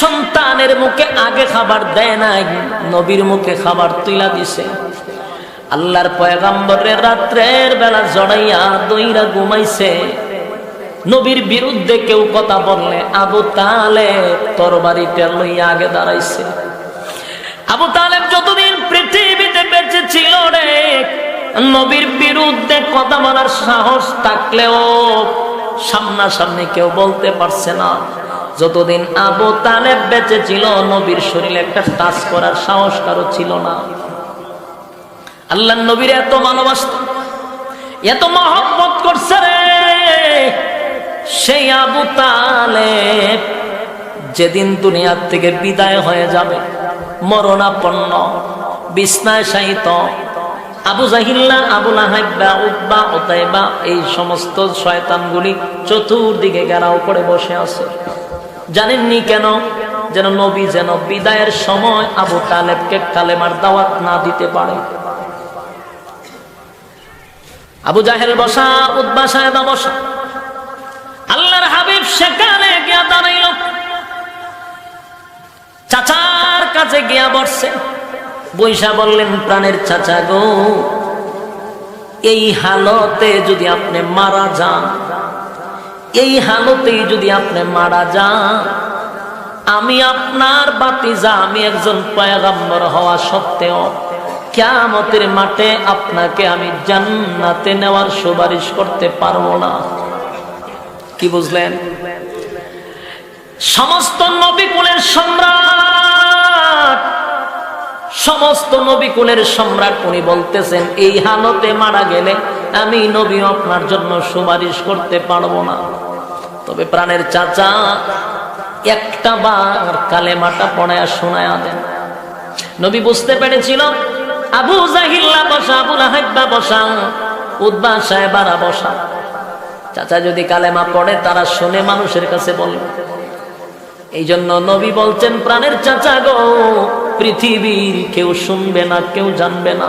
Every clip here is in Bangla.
সন্তানের মুখে আগে খাবার দেয় নাই, নবীর মুখে খাবার তুইলা দিছে। আল্লাহর পয়গাম্বরের রাত্রের বেলা জড়াইয়া দইরা ঘুমাইছে। নবীর বিরুদ্ধে কেউ কথা বললে, আবু তালে তরবারিটা লইয়া আগে দাঁড়াইছে। আবু তালেব যতদিন পৃথিবীতে বেঁচে ছিল রে, নবীর বিরুদ্ধে কথা বলার সাহস থাকলেও সামনাসামনি কেউ বলতে পারছে না। যতদিন আবু তালেব বেঁচে ছিল, নবীর শরীরে একটা টাচ করার সাহস কারও ছিল না। আল্লাহ নবীর এত ভালোবাসত, এত মহব্বত করছে রে। সেই আবু তালেব যেদিন দুনিয়ার থেকে বিদায় হয়ে যাবে, মরণাপন্ন, বিছনায় শায়িত, আবু জাহিল্লা, আবু লাহাইবা উব্বা ওতাইবা এই সমস্ত শয়তানগুলি চতুর্দিকে ঘেরাও করে বসে আছে। জানেননি কেন? যেন নবী যেন বিদায়ের সময় আবু তালেবকে কালেমার দাওয়াত না দিতে পারে। আবু জাহেল বসা উদ্বা সাহেবা বসা। আল্লাহর হাবিব সেখানে গিয়া দাঁড়াইল। চাচার কাছে গিয়া বসছে। বৈশা বললেন, প্রাণের চাচা গো, এই হালতে যদি আপনি মারা যান এই হালতেই যদি আপনি মারা যান, আমি আপনার বাতিজা, আমি একজন পয়গাম্বর হওয়া সত্ত্বেও কেয়ামতের মাঠে আপনাকে আমি জান্নাতে নেওয়ার সুপারিশ করতে পারব না। কি বুঝলেন? সমস্ত নবীকুলের সম্রাট, সমস্ত নবীকুলের সম্রাট উনি বলতেছেন, এই হালতে মারা গেলে আমি নবী আপনার জন্য সুপারিশ করতে পারব না। তবে প্রাণের চাচা, একটা বার কালেমাটা পড়ায় শোনায় দেন। নবী বুঝতে পেরেছিল, আবু জাহিল্লা বসা আবুল হাইব্বা বসা উদ্বা সাহেবারা বসা। চাচা যদি কালেমা পড়ে, তারা শুনে মানুষের কাছে বলবে এই জন্য নবী বলছেন, প্রাণের চাচা গো, পৃথিবীর কেউ শুনবে না, কেউ জানবে না।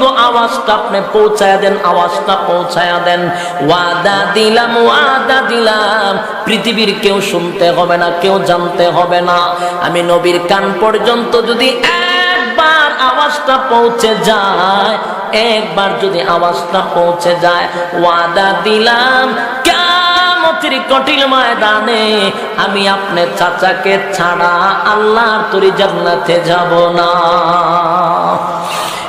শুধু আওয়াজটা আপনি পৌঁছায় দেন, আওয়াজটা পৌঁছায়া দেন। ওয়াদা দিলাম ওয়াদা দিলাম। পৃথিবীর কেউ শুনতে হবে না, কেউ জানতে হবে না। আমি নবীর কান পর্যন্ত যদি একবার আওয়াজটা পৌঁছে যায়, একবার যদি আওয়াজটা পৌঁছে যায়, ওয়াদা দিলাম কামতির কঠিন ময়দানে আমি আপনার চাচাকে ছাড়া আল্লাহর তরি জান্নাতে যাব না।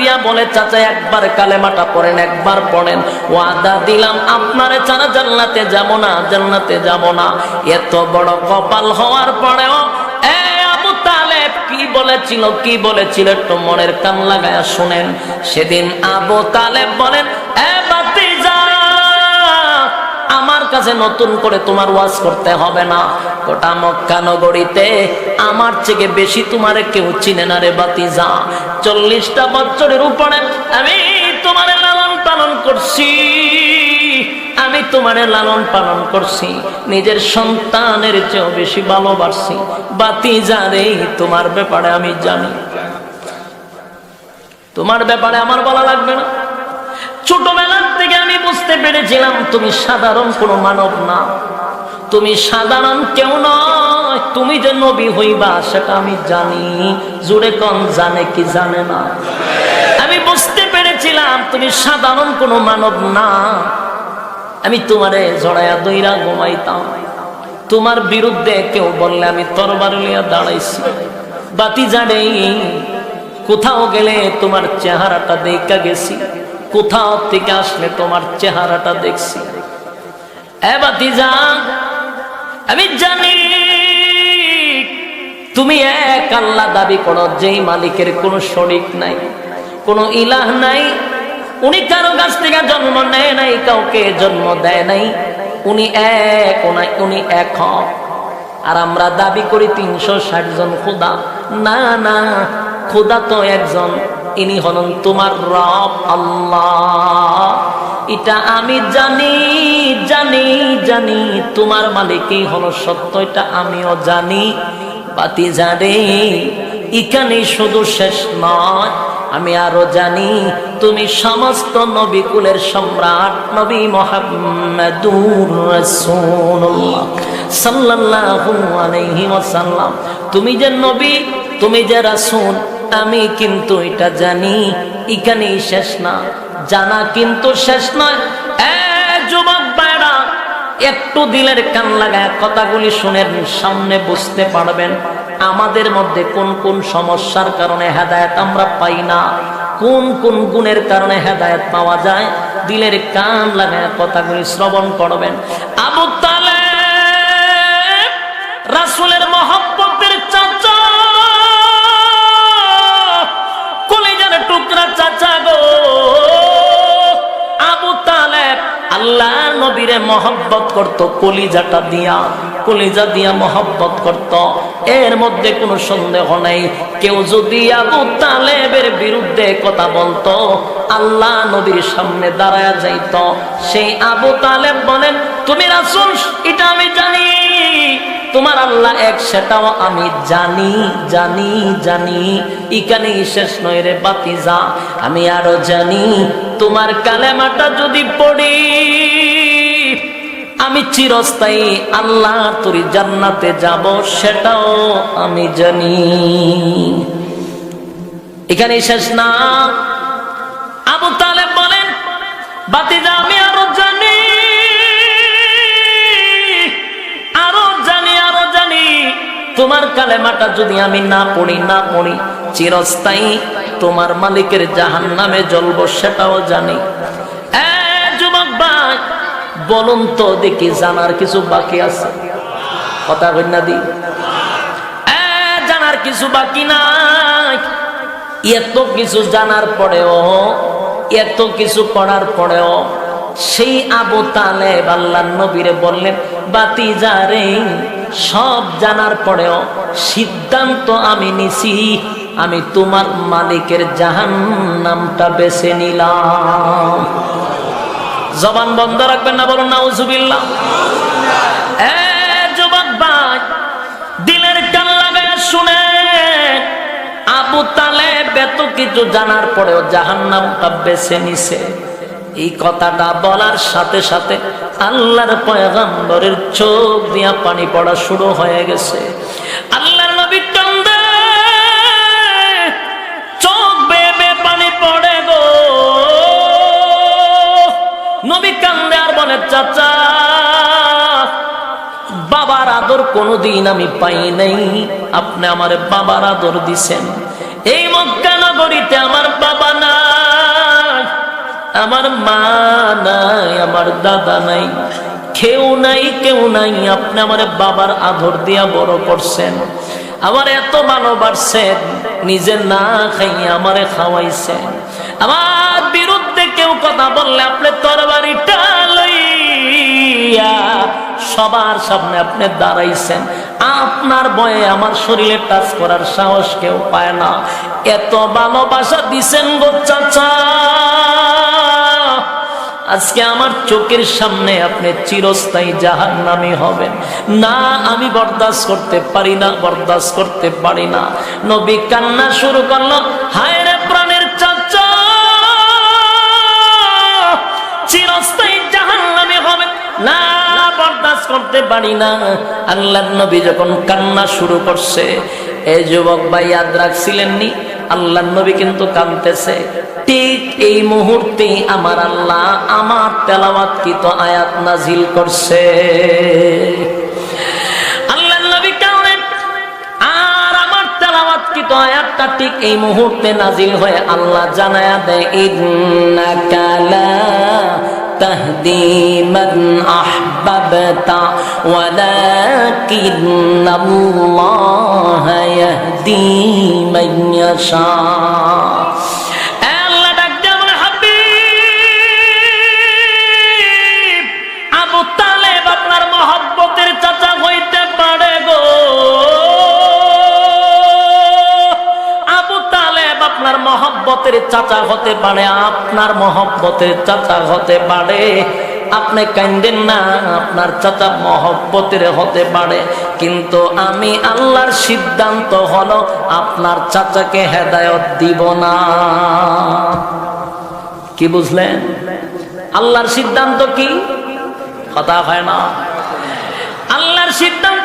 দিয়া বলে, চাচা, একবার কালেমাটা পড়েন, একবার পড়েন। ওয়াদা দিলাম, আপনারে ছাড়া জান্নাতে যাব না, জান্নাতে যাব না। এত বড় কপাল হওয়ার পরেও কি বলেছিল কি বলেছিল একটু মনের কান লাগায়া শুনেন। সেদিন আবু তালেব বলেন, এ কাছে নতুন করে তোমার ওয়াজ করতে হবে না। গোটা মক্কা নগরীতে আমার থেকে বেশি তোমার কেউ চিনে না রে বাতিজা। চল্লিশটা বছরের উপরে আমি তোমার লালন পালন করছি। আমি তোমারে লালন পালন করছি। নিজের সন্তানের চেয়েও বেশি ভালোবাসছি বাতিজা রে, তোমার ব্যাপারে আমি জানি। তোমার ব্যাপারে আমার বলা লাগবে না। ছোটবেলার থেকে আমি বুঝতে পেরেছিলাম তুমি সাধারণ কোনো মানব না। তুমি সাধারণ কেউ নয়। তুমি যে নবী হইবা, সেটা আমি জানি। জুড়ে কন, জানে কি জানে না? আমি বুঝতে পেরেছিলাম তুমি সাধারণ কোনো মানব না। আমি তোমারে জড়াইয়া দইরা ঘুমাইতাম। তোমার বিরুদ্ধে কেউ বললে আমি তরবার লিয়া দাঁড়াইছি। বাতি জানে কোথাও গেলে তোমার চেহারাটা দেখা গেছি। কোথাও থেকে আসলে তোমার চেহারাটা দেখছি। আমি জানি তুমি এক আল্লাহ দাবি করো, যেই মালিকের কোনো শরিক নাই, কোনো ইলাহ নাই। উনি কারও কাছ থেকে জন্ম নেয় নাই, কাউকে জন্ম দেয় নাই। উনি এক ওনাই উনি এক আর আমরা দাবি করি তিনশো ষাট জন খুদা। না না, খোদা তো একজন। ইনি হলেন তোমার রব আল্লাহ। এটা আমি জানি জানি জানি, তোমার মালিকই হলো সত্য, এটা আমিও জানি। বাতি জানে এখানে শুধু শেষ নয়, আমি আরও জানি, তুমি সমস্ত নবী কুলের সম্রাট, নবী মোহাম্মদুর রাসূলুল্লাহ সাল্লাল্লাহু আলাইহি ওয়াসাল্লাম। তুমি যে নবী, তুমি যে রাসূল আমি কিন্তু এটা জানি, এখানেই শেষ না। জানা কিন্তু শেষ নয়। একটু দিলের কান লাগায় কথাগুলি শুনে সামনে বুঝতে পারবেন আমাদের মধ্যে কোন কোন সমস্যার কারণে হেদায়ত আমরা পাই না। কোন কোন গুণের কারণে হেদায়েত পাওয়া যায়? দিলের কান লাগায় কথাগুলি শ্রবণ করবেন। আবু তালে রাসুলের মহব্বতের আল্লাহ নবীরে মহব্বত করত, কলিজাটা দিয়া, কলিজা দিয়া মহব্বত করত। এর মধ্যে কোনো সন্দেহ নেই। কেউ যদি আবু তালেবের বিরুদ্ধে কথা বলতো, আল্লাহ নবীর সামনে দাঁড়ায় যাইত। সেই আবু তালেব বলেন, তুমি রাসুল, এটা আমি জানি। তোমার আল্লাহ এক, সেটাও আমি জানি জানি জানি। ইকানে শেষ নয় রে বাতি যা আমি আরও জানি, তোমার কালেমাটা যদি পড়ি, আমি চিরস্থায়ী আল্লাহ তোর জান্নাতে যাব, সেটাও আমি জানি। এখানে শেষ না। আবু তালেব বলেন, বাতিজা, আমি তোমার কালেমাটা যদি আমি না পড়ি না পড়ি, চিরস্থায়ী তোমার মালিকের জাহান নামে জ্বলব সেটাও জানি। যুবক ভাই, বলুন তো দেখি জানার কিছু বাকি আছে। কথা কন্যা দি। জানার কিছু বাকি নাই। এত কিছু জানার পরেও, এত কিছু পড়ার পরেও সেই আবু তালেব আল্লাহ নবীরে বললেন, বাতি যারে সব জানার পরেও সিদ্ধান্ত আমি নিছি, আমি তোমার মালিকের জাহান নামটা বেছে নিলাম। জবান বন্ধ রাখবেন না, বলুন, নাউজুবিল্লাহ। দিলের কান শুনে। আবু তালেব এত কিছু জানার পরেও জাহান্নামটা বেছে নিছে। এই কথাটা বলার সাথে সাথে আল্লাহর পয়গম্বরের চোখ দিয়া পানি পড়া শুরু হয়ে গেছে। আল্লাহর নবী কান্দে চোখ বেয়ে পানি পড়ে গো। নবী কান্দে আর বলে, চাচা, বাবার আদর কোনোদিন আমি পাই নাই। আপনি আমার বাবার আদর দিছেন। এই মক্কা নগরীতে আমার বাবা নাই। আমার মা নাই, আমার দাদা নাই, কেউ নাই কেউ নাই, আপনি আমার বাবার আদর দিয়া বড় করছেন। আমার এত ভালোবাসছেন, নিজে না খাইয়ে আমারে খাওয়াইছেন। আমার বিরুদ্ধে কেউ কথা বললে আপনি তরবারিটা লইয়া সবার সামনে আপনি দাঁড়াইছেন। আপনার বয়ে আমার শরীরে টাচ করার সাহস কেউ পায় না। এত ভালোবাসা দিছেন গো চাচা। আজকে আমার চোখের সামনে আপনি চিরস্থায়ী জাহান নামে হবেন। না, আমি বরদাস্ত করতে পারি না, বরদাস্ত করতে পারি না। নবী কান্না শুরু করল, হায় রে প্রাণের চাচা! চিরস্থায়ী জাহান নামে হবে না, বরদাস্ত করতে পারি না। আল্লাহ নবী যখন কান্না শুরু করছে এই যুবক ভাই ইয়াদ রাখছিলেন নি আল্লাহ নবী কিন্তু কাঁদতেছে। ঠিক এই মুহূর্তে আমার আল্লাহ আমার তেলাওয়াত কি তো আয়াত নাজিল করছে। এই নাজিল হয়ে আল্লাহ জানায়া দেয়, ইন্নাকা লা تهدي من أحببت ولكن الله يهدي من يشاء. মহব্বতের চাচা হতে পারে, আপনার মহব্বতের চাচা হতে পারে। আপনি কান্দেন না, আপনার চাচা মহব্বতের হতে পারে। কিন্তু আমি আল্লাহর সিদ্ধান্ত হলো, আপনার চাচাকে হেদায়ত দিব না। কি বুঝলেন? আল্লাহর সিদ্ধান্ত কি? কথা হয় না। আল্লাহর সিদ্ধান্ত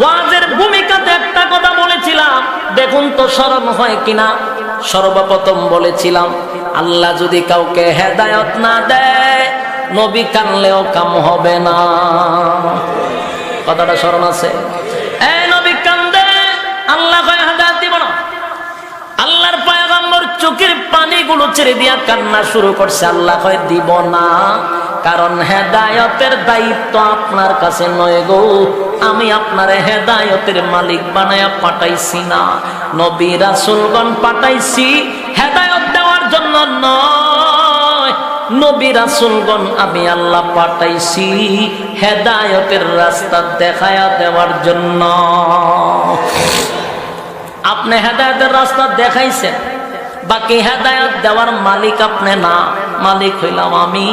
ওয়াজের ভূমিকাতে একটা কথা বলেছিলাম, দেখুন তো স্মরণ হয় কিনা? সর্বপ্রথম বলেছিলাম, আল্লাহ যদি কাউকে হেদায়ত না দেয়, নবী কানলেও কাম হবে না। কথাটা স্মরণ আছে? এই নবী কান্দে, আল্লাহ হেদায়ত দিব না। আল্লাহর পয়গম্বর চোখের পানিগুলো ছেড়ে দিয়া কান্না শুরু করছে, আল্লাহ কয়, দিব না। কারণ হেদায়তের দায়িত্ব আপনার কাছে নয় গো। আমি আপনার হেদায়তের মালিক বানায়া পাঠাইছি না। নবী রাসুলগণ পাঠাইছি, হেদায়ত দেওয়ার জন্য নয়। নবী রাসুলগণ আমি আল্লাহ পাঠাইছি, হেদায়তের রাস্তা দেখায়া দেওয়ার জন্য। আপনি হেদায়তের রাস্তা দেখাইছেন, বাকি হেদায়ত দেওয়ার মালিক আপনি না। মালিক হইলাম আমি।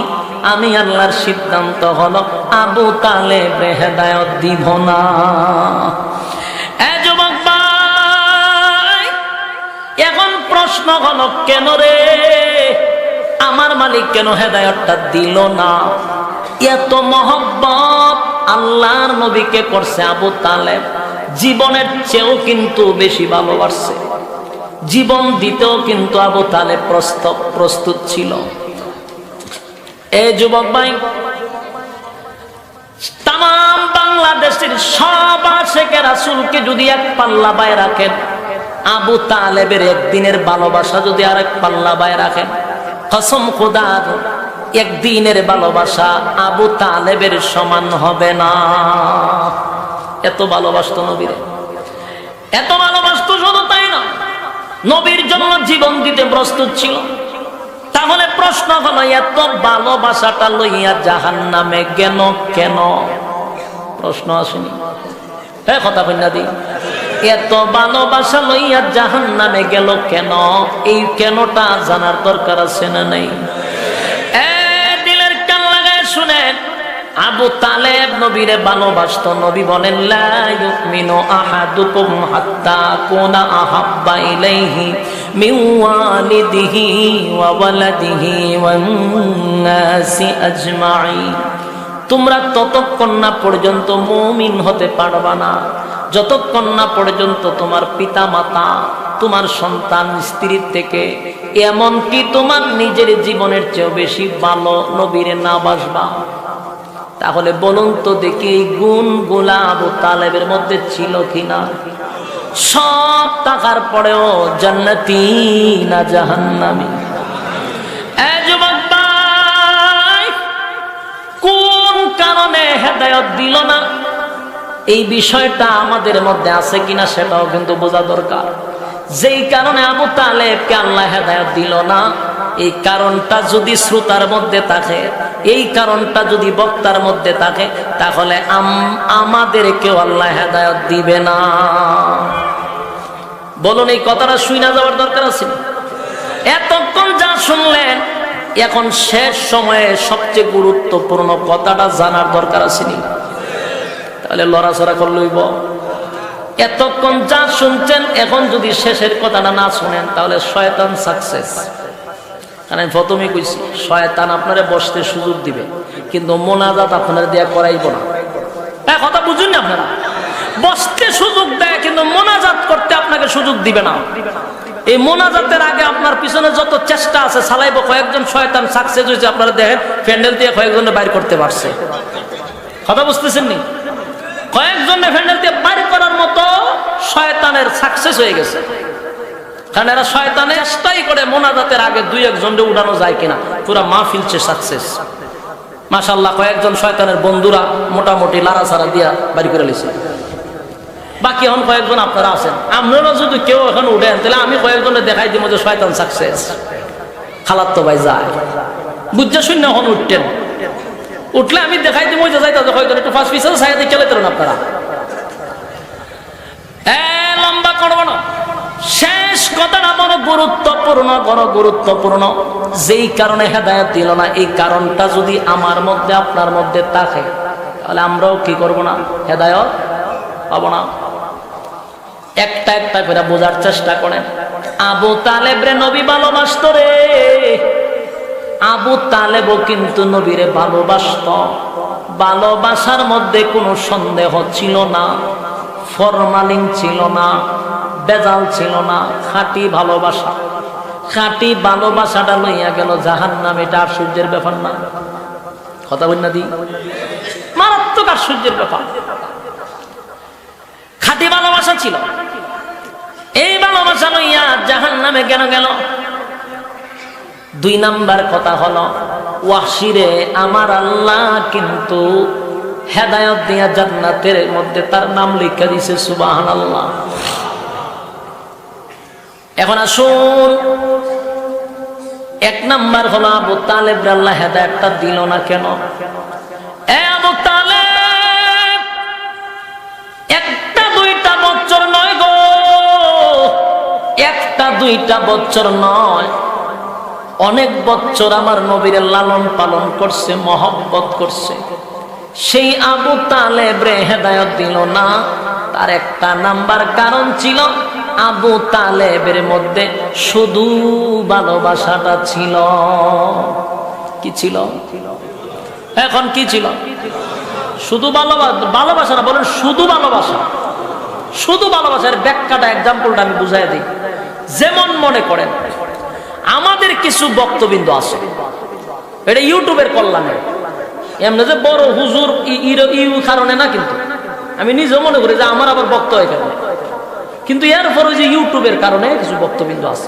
আমি আল্লাহর সিদ্ধান্ত হলো আবু তালেব হেদায়ত দিব না। এখন প্রশ্ন হলো কেন রে? আমার মালিক কেন হেদায়তটা দিল না? এত মহব্বত আল্লাহর নবীকে করছে আবু তালেব। জীবনের চেয়েও কিন্তু বেশি ভালোবাসছে। জীবন দিতেও কিন্তু আবু প্রস্তুত প্রস্তুত ছিল। এ যুবক তাম বাংলাদেশের সব যদি এক পাল্লা বায় রাখেন, আবু তালেবের একদিনের ভালোবাসা যদি আর এক পাল্লা বায় রাখেন, কসম খোদার, একদিনের ভালোবাসা আবু তালেবের সমান হবে না। এত ভালোবাসত নবীরে। এত ভালোবাসত শুধু তাই না, নবীর জন্য জীবন দিতে প্রস্তুত ছিল। তাহলে প্রশ্ন হলো, এত ভালোবাসাটা লইয়া জাহান নামে কেন? কেন প্রশ্ন আসেনি। হ্যাঁ কথা কন্যা দি। এত ভালোবাসা লইয়া জাহান নামে গেল কেন? এই কেনটা জানার দরকার আছে না নেই? আবু তালেব নবীরে ভালোবাসত। নবী বলেন, লা আহাদুকুম হাত্তা কুনা আহাব্বা ইলাইহি মিন ওয়ালিদিহি ওয়া ওয়ালাদিহি ওয়ান নাসি তোমরা ততক্ষণ না পর্যন্ত মুমিন হতে পারবা না। যতক্ষণ না পর্যন্ত তোমার পিতা মাতা তোমার সন্তান স্ত্রীর থেকে, এমনকি তোমার নিজের জীবনের চেয়েও বেশি ভালো নবীরে না বাসবা তাহলে বলুন তো দেখি এই গুণ গোলা আবু তালেবের মধ্যে ছিল কিনা? সব টাকার পরেও জান্নাতি না জাহান্নামি। কোন কারণে হেদায়ত দিল না? এই বিষয়টা আমাদের মধ্যে আছে কিনা সেটাও কিন্তু বোঝা দরকার। যেই কারণে আবু তালেবকে আল্লাহ হেদায়ত দিল না, এই কারণটা যদি শ্রোতার মধ্যে থাকে এই কারণটা যদি বক্তার মধ্যে থাকে, তাহলে আম- আমাদেরকেও আল্লাহ হেদায়ত দিবে না। বলুন, এই কথাটা শুই না যাওয়ার দরকার আছে? এতক্ষণ যা শুনলেন, এখন শেষ সময়ে সবচেয়ে গুরুত্বপূর্ণ কথাটা জানার দরকার আসেনি তাহলে লড়াচড়া করলইব এতক্ষণ যা শুনছেন, এখন যদি শেষের কথাটা না শুনেন, তাহলে শয়তান সাকসেস কারণ আমি প্রথমে কইছি, শয়তান আপনারে বসতে সুযোগ দিবে, কিন্তু মোনাজাত আপনার দেয়া করাইব না। হ্যাঁ কথা বুঝুন না আপনারা? বসতে সুযোগ দেয়, কিন্তু মোনাজাত করতে আপনাকে সুযোগ দিবে না। এই মোনাজাতের আগে আপনার পিছনে যত চেষ্টা আছে, চালাইব, কয়েকজন শয়তান সাকসেস হয়েছে, আপনারা দেখেন, প্যান্ডেল দিয়ে কয়েকজন বাইর করতে পারছে। কথা বুঝতেছেন নি? কয়েকজন ফ্যান্ডেল দিয়ে বাড়ি করার মতো শয়তানের সাকসেস হয়ে গেছে। কারণ এরা শয়তানে চেষ্টাই করে মোনাজাতের আগে দুই একজনকে উড়ানো যায় কিনা। পুরা মা ফিলছে সাকসেস মাশাল্লাহ কয়েকজন শয়তানের বন্ধুরা মোটামুটি লারা সারা দিয়া বাড়ি করে লিছে। বাকি এখন কয়েকজন আপনারা আছেন। আপনারা যদি কেউ এখন উঠেন, তাহলে আমি কয়েকজনে দেখাই দিব যে শয়তান সাকসেস খালার তো ভাই যায়। বুঝছে শূন্য এখন উঠতেন। উঠলে আমি দেখাই দিব যে যাই তাদের হয়তো একটু ফার্স্ট পিসেল সাইডে চলে তরুন আপনারা। এ, লম্বা করব না। শেষ কথাটা বড় গুরুত্বপূর্ণ বড় গুরুত্বপূর্ণ। যেই কারণে হেদায়ত দিল না, এই কারণটা যদি আমার মধ্যে, আপনার মধ্যে থাকে, তাহলে আমরাও কি করব না? হেদায়ত পাবো না। একটা একটা করে বোঝার চেষ্টা করেন। আবু তালেব রে নবী ভালোবাসত রে। আবু তালেব কিন্তু নবীরে ভালোবাসত। ভালোবাসার মধ্যে কোনো সন্দেহ ছিল না, ফরমালিন ছিল না। বেজাল ছিল না, খাঁটি ভালোবাসা। খাঁটি ভালোবাসাটা লইয়া গেল জাহান নাম এটা আশ্চর্যের ব্যাপার না। কথা বল না দি? মারাত্মক আশ্চর্যের ব্যাপার। খাঁটি ভালোবাসা ছিল। এই ভালোবাসা লইয়া জাহান নামে কেন গেল? দুই নাম্বার কথা হলো ওয়াসিরে আমার আল্লাহ কিন্তু হেদায়ত দিয়া জান্নাতের মধ্যে তার নাম লিখে দিছে সুবাহান আল্লাহ এখন আসুন। এক নাম্বার হলো, আবু তালেব আল্লাহ হেদায়তটা দিল না কেন? এ আবু একটা দুইটা বছর নয় গো। একটা দুইটা বছর নয়। অনেক বছর আমার নবীর লালন পালন করছে, মহব্বত করছে। সেই আবু তালেব রে হেদায়ত দিল না। তার একটা নাম্বার কারণ ছিল আবু তালেবের মধ্যে শুধু ভালোবাসাটা ছিল। কি ছিল? এখন কি ছিল? শুধু ভালোবাসা ভালোবাসা না, বলেন শুধু ভালোবাসা। শুধু ভালোবাসার ব্যাখ্যাটা এক্সাম্পলটা আমি বুঝাই দিই। যেমন মনে করেন, আমাদের কিছু বক্তবিন্দ আছে। এটা ইউটিউবের কল্যাণে। এমনি যে বড় হুজুর ইউ কারণে না কিন্তু। আমি নিজেও মনে করি যে আমার আবার বক্ত এখানে কিন্তু এরপরে যে ইউটিউবের কারণে কিছু বক্তবিন্দু আছে।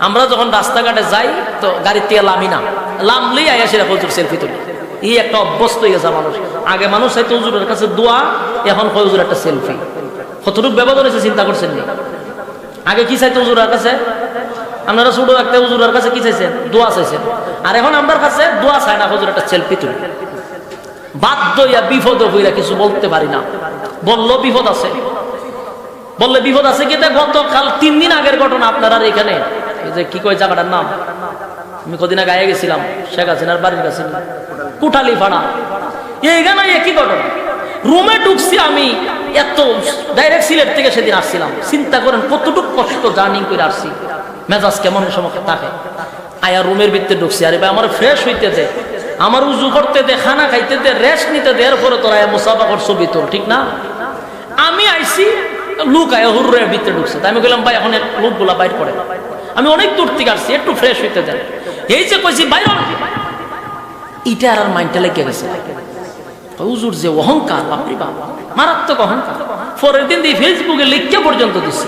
আমরা যখন রাস্তাঘাটে যাই, তো গাড়ির থেকে লামি না। লামলেই আয়া সেটা হুজুর সেলফি তুলি। এই একটা অভ্যস্ত হয়ে গেছে মানুষ। আগে মানুষ হয়তো হুজুরের কাছে দোয়া, এখন হুজুর একটা সেলফি। কতটুকু ব্যবধান হয়েছে চিন্তা করছেন নি? আগে কি চাইতো হুজুরের কাছে? আপনারা ছোট একটা হুজুরের কাছে কি চাইছেন? দোয়া চাইছেন। আর এখন আমার কাছে দোয়া চায় না হুজুর একটা সেলফি তুলি। বাধ্য ইয়া বিপদ হইয়া কিছু বলতে পারি না। বলল বিপদ আছে। বললে, বিপদ আছে কি? গতকাল তিন দিন আগের ঘটনা আপনার এখানে। যে কি কয় জায়গাটার নাম? আমি কদিন আগে গেছিলাম, শেখ হাসিনার বাড়ির কাছে। কুঠালি ফাড়া এইখানে একই ঘটনা? রুমে ঢুকছি আমি, এত ডাইরেক্ট সিলেট থেকে সেদিন আসছিলাম। চিন্তা করেন, কতটুকু কষ্ট জার্নি করে আসছি। মেজাজ কেমন সময় থাকে। আয়া রুমের ভিতরে ঢুকছি, আরে ভাই, আমার ফ্রেশ হইতে দে। আমার উজু করতে দে, খানা খাইতে দে রেস্ট নিতে দে, এরপরে তোরা মুসাফা করছ ভিতর ঠিক না? আমি আইছি লুক আয় হুরের ভিতরে ঢুকছে তাই আমি বললাম ভাই এখন লোকগুলা বাইর করে আমি অনেক দূর থেকে আসছি একটু ফ্রেশ হইতে দেন এই যে কইছি বাইর। ইটা আর মাইন্ডটা লেগে গেছে হুজুর যে অহংকার বাপরি বাপ মারাত্মক অহংকার পরের দিন দিয়ে ফেসবুকে লিখকে পর্যন্ত দিচ্ছে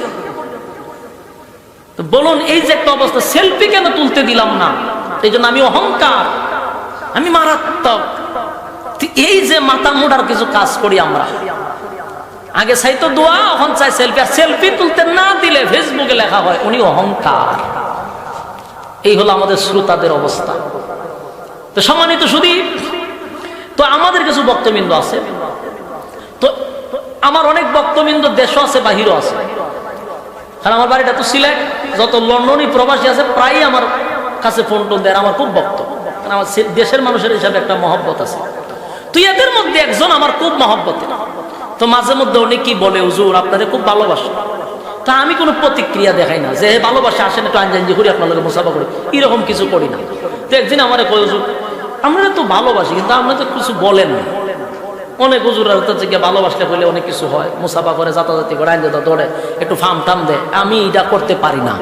বলুন এই যে একটা অবস্থা সেলফি কেন তুলতে দিলাম না এই জন্য আমি অহংকার আমি মারাত্মক এই যে মাথা মোড়ার কিছু কাজ করি আমরা আগে চাইতো দোয়া, এখন চাই সেলফি আর সেলফি তুলতে না দিলে ফেসবুকে লেখা হয়, উনি অহংকার। এই হলো আমাদের শ্রোতাদের অবস্থা। তো সম্মানিত শুধু তো আমাদের কিছু বক্তবিন্দু আছে। তো আমার অনেক বক্তবিন্দু দেশও আছে, বাহিরও আছে। কারণ আমার বাড়িটা তো সিলেট, যত লন্ডনই প্রবাসী আছে, প্রায়ই আমার কাছে ফোন টোন দেয়। আমার খুব ভক্ত। কারণ আমার দেশের মানুষের হিসাবে একটা মহব্বত আছে। তুই এদের মধ্যে একজন আমার খুব মহব্বত তো মাঝে মধ্যে উনি কি বলে হুজুর আপনাদের খুব ভালোবাসে। তা আমি কোনো প্রতিক্রিয়া দেখাই না। যে ভালোবাসে আসেন একটু আঞ্জাঞ্জি করি আপনার লোকের মুসাফা করি। এরকম কিছু করি না। তো একদিন আমার কই হুজুর আমরা তো ভালোবাসি কিন্তু আপনি তো কিছু বলেন না। অনেক হুজুরের হচ্ছে গিয়ে ভালোবাসলে বলে অনেক কিছু হয়। মুসাফা করে যাতাযাতি করে আইন দৌড়ে একটু ফার্ম টাম দেয়। আমি এটা করতে পারি না।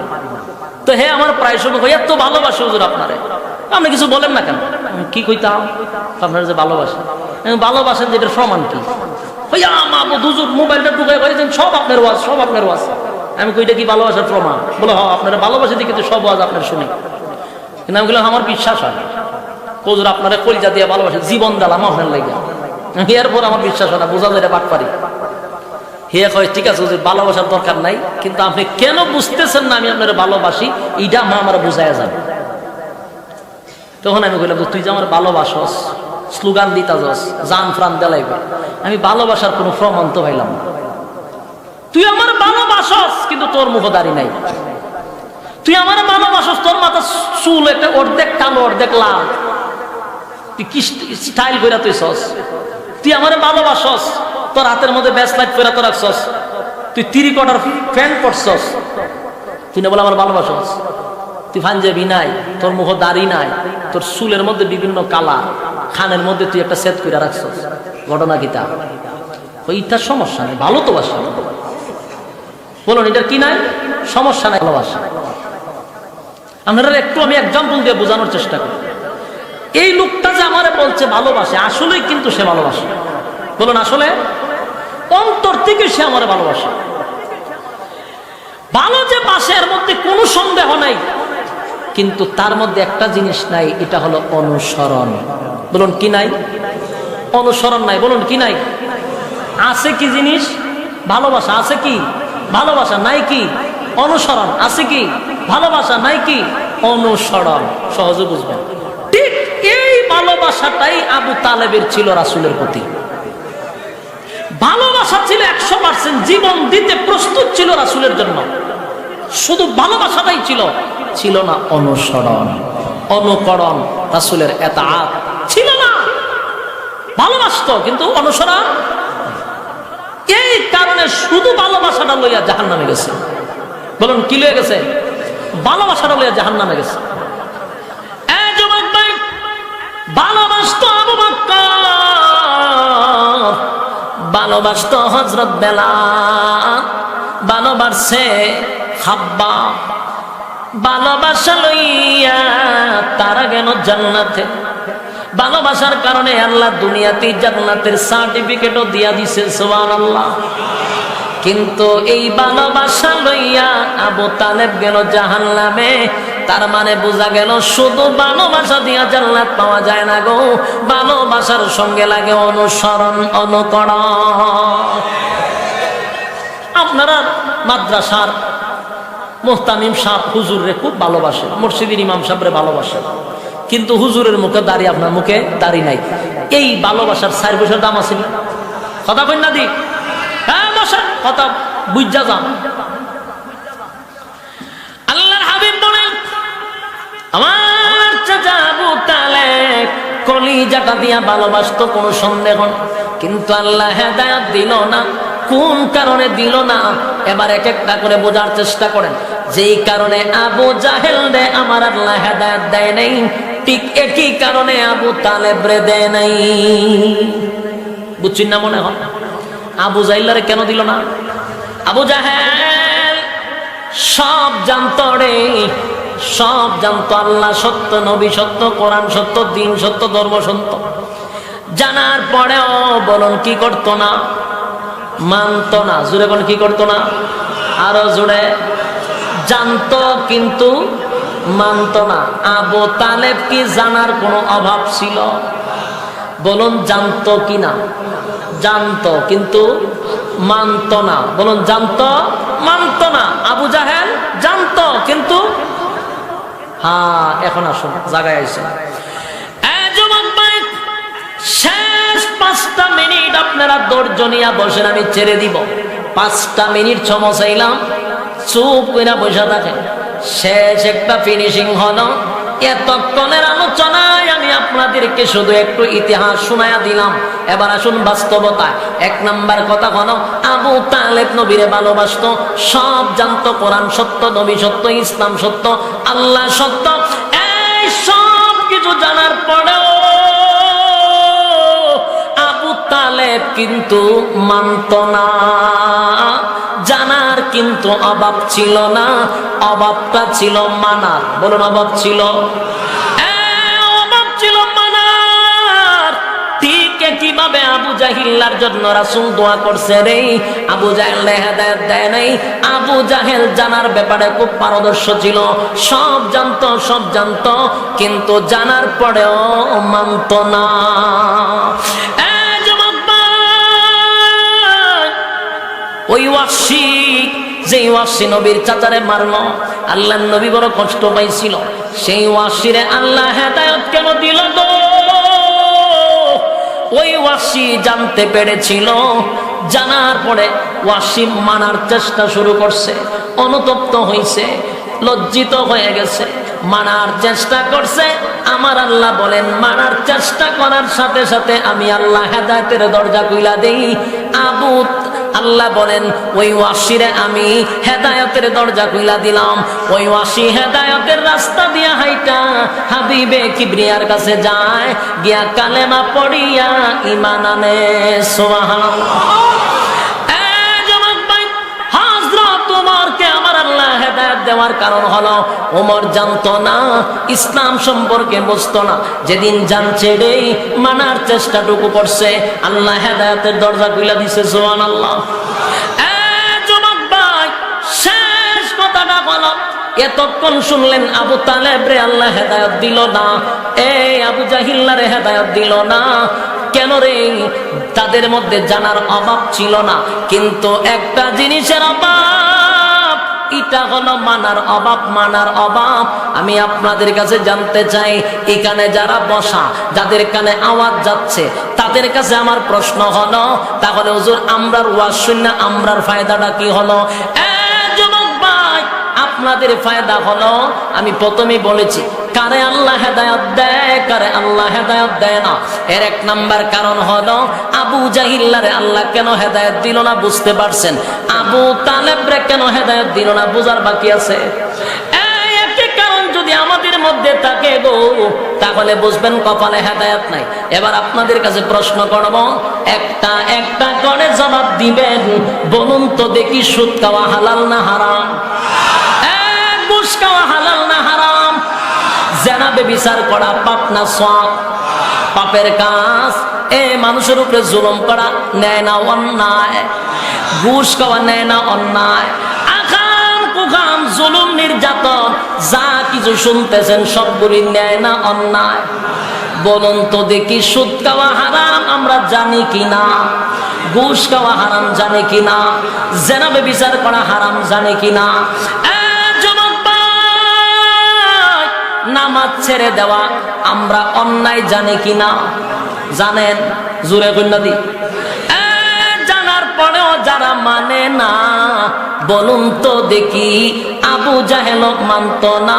তো হে আমার প্রায় সময় কই, এত ভালোবাসে হুজুর আপনারে। আপনি কিছু বলেন না কেন? কি কইতাম? আপনার যে ভালোবাসেন। ভালোবাসেন যে এটার প্রমাণ কি? মোবাইলটা সব আপনার ওয়াজ, সব আপনার আমি কইটা কি ভালোবাসার প্রমাণ? হ আপনারা দেখে তো সব আপনার শুনি। আমি বললাম আমার বিশ্বাস হয় আপনারা কলিজা দিয়ে ভালোবাসে জীবন দিলাম আপনার লেগে এরপর আমার বিশ্বাস হয় না, বোঝা যায় বাট পারি হে কয়, ঠিক আছে ভালোবাসার দরকার নাই, কিন্তু আপনি কেন বুঝতেছেন না আমি আপনার ভালোবাসি? এইটা আমার বুঝায় যাবে। তখন আমি কইলাম তুই যে আমার ভালোবাসস স্লোগান দিতা যাস, জান ফ্রান দেলাইবে। আমি ভালোবাসার কোনো প্রমাণ তো পাইলাম না। তুই আমার ভালোবাসস, কিন্তু তোর মুখ দাঁড়ি নাই। তুই আমার ভালোবাসস, তোর মাথা চুল একটা অর্ধেক কালো, অর্ধেক লাল। তুই কি স্টাইল করে তুই সস? তুই আমার ভালোবাসস, তোর হাতের মধ্যে ব্যাস লাইট করে তো রাখছস। তুই তিরি কটার ফ্যান পড়ছস তুই না বলে আমার ভালোবাসস। তুই পাঞ্জাবি নাই, তোর মুখ দাড়ি নাই, তোর চুলের মধ্যে বিভিন্ন কালা খানের মধ্যে তুই একটা সেট করে রাখছস। ঘটনা কি তা? ওইটার সমস্যা নেই, ভালো তো বাসা। বলুন, এটার কি নাই? সমস্যা নাই ভালোবাসা আপনারা একটু আমি এক্সাম্পল দিয়ে বোঝানোর চেষ্টা করি। এই লোকটা যে আমারে বলছে ভালোবাসে, আসলেই কিন্তু সে ভালোবাসে। বলুন, আসলে? অন্তর থেকে সে আমার ভালোবাসে। ভালো যে বাসে এর মধ্যে কোনো সন্দেহ নাই কিন্তু তার মধ্যে একটা জিনিস নাই, এটা হলো অনুসরণ। বলুন, কি নাই? অনুসরণ নাই। বলুন, কি নাই? আছে কি জিনিস? ভালোবাসা আছে কি? ভালোবাসা নাই কি? অনুসরণ আছে কি? ভালোবাসা নাই কি? অনুসরণ। সহজে বুঝবেন। ঠিক এই ভালোবাসাটাই আবু তালেবের ছিল রাসুলের প্রতি। ভালোবাসা ছিল একশো পার্সেন্ট জীবন দিতে প্রস্তুত ছিল রাসুলের জন্য। শুধু ভালোবাসাটাই ছিল ছিল না অনুসরণ। অনুকরণ রাসুলের এত ছিল না। ভালোবাসত, কিন্তু অনুসরণ? এই কারণে শুধু ভালোবাসাটা লইয়া জাহান নামে গেছে। বলুন, কি লইয়া গেছে? ভালোবাসাটা লইয়া জাহান নামে গেছে ভালোবাসত হজরত বেলা ভালোবাসছে হাব্বা। ভালোবাসা লইয়া তারা গেল জান্নাতে? ভালোবাসার কারণে আল্লাহ দুনিয়াতে জান্নাতের সার্টিফিকেটও দিয়া দিছে সোয়ান আল্লাহ কিন্তু এই ভালোবাসা লইয়া আবু তালেব গেল জাহান নামে তার মানে বোঝা গেল শুধু ভালোবাসা দিয়া জান্নাত পাওয়া যায় না গো। ভালোবাসার সঙ্গে লাগে অনুসরণ, অনুকরণ। আপনারা মাদ্রাসার মোহতামিম সাহ হুজুরে খুব ভালোবাসে মুর্শিদির ইমাম সাহেবরে ভালোবাসে কিন্তু হুজুরের মুখে দাড়ি আপনার মুখে দাড়ি নাই এই ভালোবাসার চার পয়সার দাম আছে? কথা না দি হ্যাঁ বসেন, কথা বুঝা যান আল্লাহর হাবিব বলেন, আমার চাচা কলিজাটা দিয়া ভালোবাসতো, কোনো সন্দেহ। কিন্তু আল্লাহ হেদায়াত দিল না। কোন কারণে দিল না? এবার এক একটা করে বোঝার চেষ্টা করেন। যেই কারণে আবু জাহেল দে আমার আল্লাহ হেদায়াত দেয় নাই, ঠিক একই কারণে আবু তালেব রে দেয় নাই। বুঝছেন না মনে হয়? আবু জাইল্লারে কেন দিল না? আবু জাহেল সব জানতো রে। সব জানতো আল্লাহ সত্য, নবী সত্য, কোরআন সত্য, দিন সত্য, ধর্ম সত্য। জানার পরেও বলুন, কি করতো না? মানতো না। জুড়ে বলুন, কি করতো না? আরও জুড়ে জানতো কিন্তু মানতো না। আবু তালেব কি জানার কোনো অভাব ছিল? বলুন, জানতো কি না? জানতো কিন্তু মানতো না। বলুন, জানতো মানতো না। আবু জাহেল, জানতো কিন্তু হ্যাঁ এখন আসুন, জায়গায় আইসে শেষ পাঁচটা মিনিট আপনারা ধৈর্য নিয়ে বসেন, আমি ছেড়ে দিব। পাঁচটা মিনিট চমচাইলাম চুপ করে বসে থাকে শেষ একটা ফিনিশিং হলো। এতক্ষণের আলোচনায় আমি আপনাদেরকে শুধু একটু ইতিহাস শোনায়া দিলাম। এবার আসুন বাস্তবতা এক নাম্বার কথা হলো, আবু তালেব নবীরে ভালোবাসত, সব জানতো, কোরআন সত্য, নবী সত্য, ইসলাম সত্য, আল্লাহ সত্য, এই সব কিছু জানার পরেও তালেব কিন্তু মানত না। জানার কিন্তু অভাব ছিল না, অভাবটা ছিল মানার। বলুন, অভাব ছিল? অভাব ছিল মানার। ঠিক কীভাবে আবু জাহিল্লার জন্য রাসূল দোয়া করছে রে। আবু জাহেল দেয় নাই। আবু জাহেল জানার ব্যাপারে খুব পারদর্শ ছিল। সব জানতো সব জানতো, কিন্তু জানার পরেও মানত না। ওই ওয়াসি যে ওয়াসি নবীর চাচারে মারলো আল্লাহ নবী বড় কষ্ট পাইছিল। সেই ওয়াসিরে আল্লাহ হেদায়ত কেন দিল গো? ওই ওয়াসি জানতে পেরেছিল, জানার পরে ওয়াসি মানার চেষ্টা শুরু করছে, অনুতপ্ত হয়েছে লজ্জিত হয়ে গেছে। মানার চেষ্টা করছে, আমার আল্লাহ বলেন, মানার চেষ্টা করার সাথে সাথে আমি আল্লাহ হেদায়তের দরজা কইলা দেই। আবু আল্লাহ বলেন, ওই ওয়াসিরে আমি হেদায়তের দরজা খুলা দিলাম। ওই ওয়াসি হেদায়তের রাস্তা দিয়া হাইটা হাবিবে কিবরিয়ার কাছে যায়, গিয়া কালেমা পড়িয়া ইমান আনে। সুবহানাল্লাহ। দেওয়ার কারণ হলো, ওমর জানতো না, ইসলাম সম্পর্কে বুঝতো না। যেদিন জানছে রে মানার চেষ্টাটুকু করছে, আল্লাহ হেদায়েতের দরজা খুলে দিছে কথাটা হলো এতক্ষণ শুনলেন আবু আল্লাহ হেদায়ত দিল না? আবু হেদায়ত দিল না? কেন রে? তাদের মধ্যে জানার অভাব ছিল না। কিন্তু একটা জিনিসের অভাব। এটা হলো মানার অভাব মানার অভাব। আমি আপনাদের কাছে জানতে চাই, এখানে যারা বসা, যাদের কানে আওয়াজ যাচ্ছে, তাদের কাছে আমার প্রশ্ন হলো, তাহলে হুজুর, আমরার ওয়াজ শূন্য আমরার ফায়দাটা কি হলো? আপনাদের ফায়দা হলো, আমি প্রথমেই বলেছি কারে আল্লাহ হেদায়ত দেয়, কারে আল্লাহ হেদায়ত দেয় না। এর এক নাম্বার কারণ হলো, আবু জাহিল্লারে আল্লাহ কেন হেদায়ত দিল না বুঝতে পারছেন? আবু তালেবরে কেন হেদায়ত দিল না বুঝার বাকি আছে? আমাদের মধ্যে থাকে গো, তাহলে বুঝবেন কপালে হেদায়ত নাই। এবার আপনাদের কাছে প্রশ্ন করব, একটা একটা করে জবাব দিবেন, বলুন তো দেখি সুদ খাওয়া হালাল না হারাম? হালাল না হারাম? জেনাবে বিচার করা পাপ না সব পাপের কাজ, এ মানুষের উপরে জুলুম করা নেয় না অন্যায়। ঘুষ খাওয়া নেয় না অন্যায়। না দেখি আমরা জানি না জানে কি না জেনাবে বিচার করা হারাম জানে কি না নামাজ ছেড়ে দেওয়া আমরা অন্যায় জানি কি না জানেন জুড়ে কন্যাদি জানার পরেও যারা মানে না, বলুন তো দেখি, আবু জাহেল মানত না,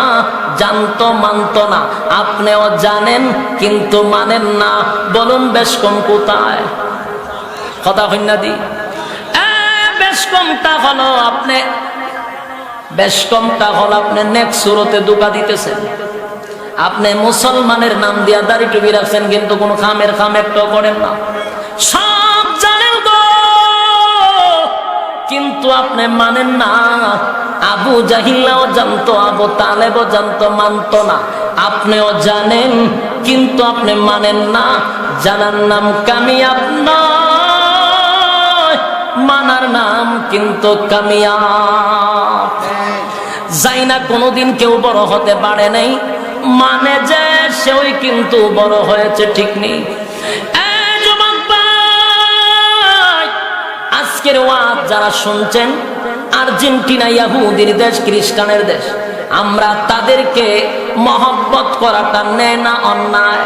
জানতো মানত না। আপনিও জানেন, কিন্তু মানেন না। বলুন, বেশ কম কোথায়? কথা কন্যাদি বেশ কমটা হলো আপনি, বেশ কমটা হল আপনি নেক্সট সুরতে দুকা দিতেছেন। আপনি মুসলমানের নাম দিয়া দাড়ি টুপি রাখছেন কিন্তু কোনো খামের খাম একটাও করেন না। সব জানেন গো। কিন্তু আপনি মানেন না। আবু জাহিল্লাও জানতো আবু তালেবও জানতো মানতো না। আপনিও জানেন কিন্তু আপনি মানেন না। জানার নাম কামিয়াব নয় মানার নাম কিন্তু কামিয়াব। যাই না কোনোদিন কেউ বড় হতে পারে নাই। মানে যে সেও কিন্তু বড় হয়েছে ঠিক নেই। আজকের ওয়াজ যারা শুনছেন, আর্জেন্টিনা, ইয়াহুদির দেশ, খ্রিস্টানের দেশ, আমরা তাদেরকে মহব্বত করাটা নেয় না অন্যায়?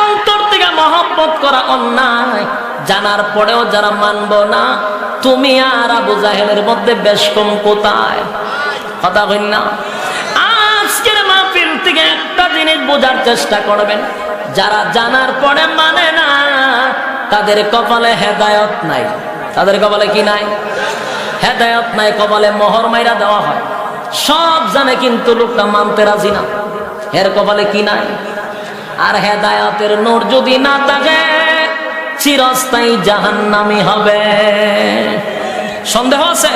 অন্তর থেকে মহব্বত করা অন্যায়। জানার পরেও যারা মানব না, তুমি আর আবু জাহেলের মধ্যে বেশ কম কোথায়? কথা বল না। থেকে একটা জিনিস বোঝার চেষ্টা করবেন। যারা জানার পরে মানে না, তাদের কপালে হেদায়ত নাই। তাদের কপালে কি নাই? হেদায়ত নাই, কপালে মোহর মাইরা দেওয়া হয়। সব জানে কিন্তু লোকটা মানতে রাজি না। এর কপালে কি নাই? আর হেদায়তের নূর যদি না থাকে, চিরস্থায়ী জাহান্নামি হবে। সন্দেহ আছে?